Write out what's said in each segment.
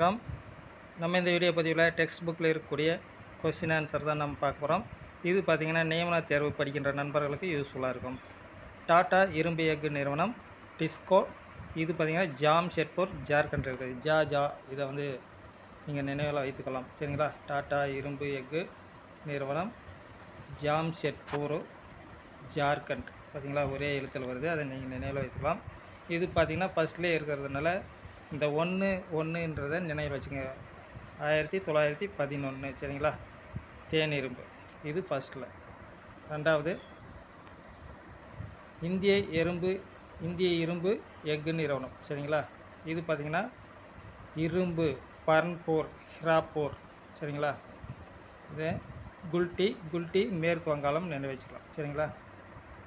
வணக்கம். நம்ம இந்த வீடியோ பதிவில் டெக்ஸ்ட் புக்கில் இருக்கக்கூடிய கொஸ்டின் ஆன்சர் தான் நம்ம பார்க்க போகிறோம் இது பார்த்திங்கன்னா நியமன தேர்வு படிக்கின்ற நண்பர்களுக்கு யூஸ்ஃபுல்லாக இருக்கும். டாடா இரும்பு எஃகு நிறுவனம் டிஸ்கோ. இது பார்த்திங்கன்னா ஜாம் ஷெட்பூர் ஜார்க்கண்ட் இருக்குது ஜா ஜா இதை வந்து நீங்கள் நினைவில் வைத்துக்கலாம் சரிங்களா? டாடா இரும்பு எஃகு நிறுவனம் ஜாம் ஷெட்பூர் ஜார்க்கண்ட். பார்த்தீங்களா ஒரே எழுத்தில் வருது. அதை நீங்கள் நினைவில் வைத்துக்கலாம். இது பார்த்திங்கன்னா ஃபஸ்ட்லேயே இருக்கிறதுனால இந்த ஒன்று ஒன்றுன்றதை நினைவில் வச்சுங்க ஆயிரத்தி தொள்ளாயிரத்தி பதினொன்று சரிங்களா? தேன் இரும்பு. இது ஃபஸ்ட்டில் ரெண்டாவது இந்திய எறும்பு இந்திய இரும்பு எஃகு நிறுவனம் சரிங்களா? இது பார்த்திங்கன்னா இரும்பு பர்ன்போர் ஹிராப்பூர் சரிங்களா? இது குல்டி குல்டி மேற்கு வங்காளம் நினைவு வச்சுக்கலாம் சரிங்களா?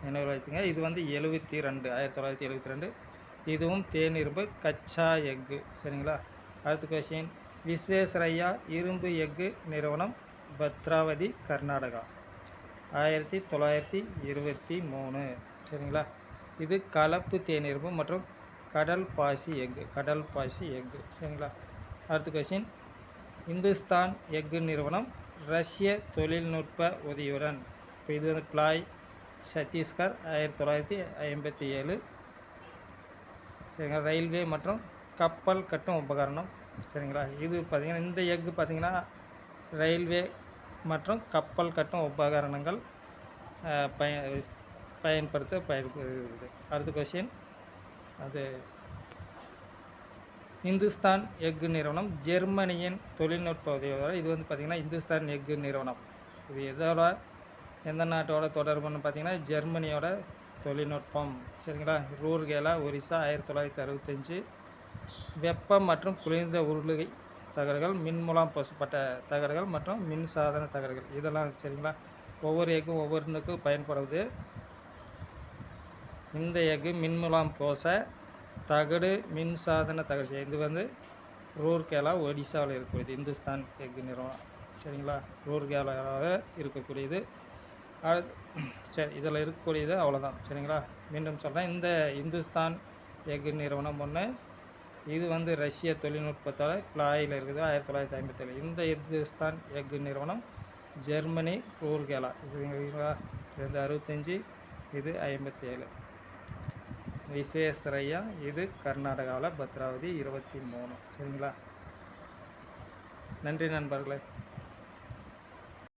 நினைவு வச்சுங்க இது வந்து எழுபத்தி ரெண்டு ஆயிரத்தி தொள்ளாயிரத்தி எழுபத்தி ரெண்டு. இதுவும் தேனிரும்பு கச்சா எஃகு. சரிங்களா? அடுத்த கொஷின் விஸ்வேஸ்வரையா இரும்பு எஃகு நிறுவனம் பத்ராவதி கர்நாடகா. ஆயிரத்தி தொள்ளாயிரத்தி இருபத்தி மூணு. சரிங்களா? இது கலப்பு தேனிரும்பு மற்றும் கடல் பாசி எஃகு கடல் பாசி எஃகு. சரிங்களா? அடுத்த கொஷின் இந்துஸ்தான் எஃகு நிறுவனம் ரஷ்ய தொழில்நுட்ப உதவியுடன். இப்போ இது வந்து பிளாய் சத்தீஸ்கர் ஆயிரத்தி தொள்ளாயிரத்தி ஐம்பத்தி ஏழு. சரிங்களா? ரயில்வே மற்றும் கப்பல் கட்டும் உபகரணம். சரிங்களா? இது பார்த்திங்கன்னா இந்த எஃகு பார்த்திங்கன்னா ரயில்வே மற்றும் கப்பல் கட்டும் உபகரணங்கள் பய பயன்படுத்த பயன்படுகிறது. அடுத்த கொஷின் அது இந்துஸ்தான் எஃகு நிறுவனம் ஜெர்மனியின் தொழில்நுட்ப உதவியோட இது வந்து பார்த்திங்கன்னா இந்துஸ்தான் எஃகு நிறுவனம். இது எதோட எந்த நாட்டோட தொடர்புன்னு பார்த்தீங்கன்னா ஜெர்மனியோட தொழில்நுட்பம். சரிங்களா? ரூர்கேலா ஒரிசா ஆயிரத்தி தொள்ளாயிரத்தி அறுபத்தஞ்சு. வெப்பம் மற்றும் குளிர்ந்த உருளை தகடுகள் மின் மூலம் பூசப்பட்ட தகடுகள் மற்றும் மின் சாதன தகடுகள். இதெல்லாம் சரிங்களா? ஒவ்வொரு எக்கும் ஒவ்வொன்றுக்கும் பயன்படுவது. இந்த எஃகு மின்முலாம் மூலம் பூச தகடு மின்சாதன தகடு இது வந்து ரூர்கேலா ஒடிசாவில் இருக்கக்கூடியது. இந்துஸ்தான் எஃகு நிறுவனம். சரிங்களா? ரூர்கேலாவில் இருக்கக்கூடியது. சரி இதில் இருக்கக்கூடியது அவ்வளோதான். சரிங்களா? மீண்டும் சொல்கிறேன் இந்த இந்துஸ்தான் எஃகு நிறுவனம் ஒன்று இது வந்து ரஷ்ய தொழில்நுட்பத்தால் பிளாயில் இருக்குது. ஆயிரத்தி தொள்ளாயிரத்தி ஐம்பத்தேழு. இந்த இந்துஸ்தான் எஃகு நிறுவனம் ஜெர்மனி ரூர்கேலா இதுங்களா இது அறுபத்தஞ்சி இது ஐம்பத்தி ஏழு விஸ்வேஸ்வரையா இது கர்நாடகாவில் பத்ராவதி இருபத்தி மூணு. சரிங்களா? நன்றி நண்பர்களே.